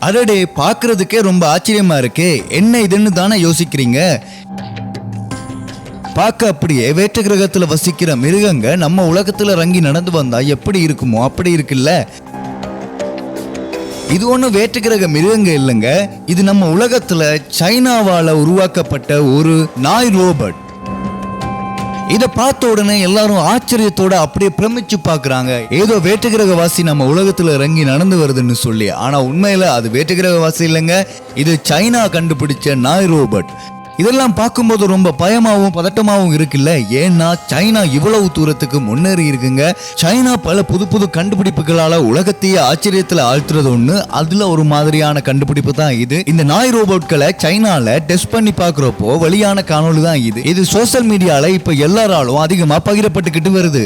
அடடே பார்க்கறதுக்கே ரொம்ப ஆச்சரியமா இருக்கே. என்ன இதுன்னு தானே யோசிக்கிறீங்க? பார்க்க அப்படியே வேற்று கிரகத்தில் வசிக்கிற மிருகங்க நம்ம உலகத்தில் இறங்கி நடந்து வந்தா எப்படி இருக்குமோ அப்படி இருக்குல்ல? இது ஒன்றும் வேற்று கிரக மிருகங்க இல்லைங்க. இது நம்ம உலகத்தில் சைனாவால் உருவாக்கப்பட்ட ஒரு நாய் ரோபோட். இதை பார்த்த உடனே எல்லாரும் ஆச்சரியத்தோட அப்படியே பிரமிச்சு பார்க்கறாங்க. ஏதோ வேற்றுக்கிரக வாசி நம்ம உலகத்தில் இறங்கி நடந்து வருதுன்னு சொல்லி. ஆனால் உண்மையில அது வேற்றுக்கிரக வாசி இல்லைங்க. இது சைனா கண்டுபிடிச்ச நாய் ரோபோட். இதெல்லாம் பார்க்கும்போது ரொம்ப பயமாவும் பதட்டமாகவும் இருக்குல்ல? ஏன்னா சைனா இவ்வளவு தூரத்துக்கு முன்னேறி இருக்குங்க. சைனா பல புது புது கண்டுபிடிப்புகளால உலகத்தையே ஆச்சரியத்தில் ஆழ்த்துறது ஒண்ணு. அதுல ஒரு மாதிரியான கண்டுபிடிப்பு தான் இது. இந்த நாய் ரோபோட்களை சைனால டெஸ்ட் பண்ணி பார்க்குறப்போ வெளியான காணொலி தான் இது. இது சோஷியல் மீடியால இப்ப எல்லாராலும் அதிகமா பகிரப்பட்டுக்கிட்டு வருது.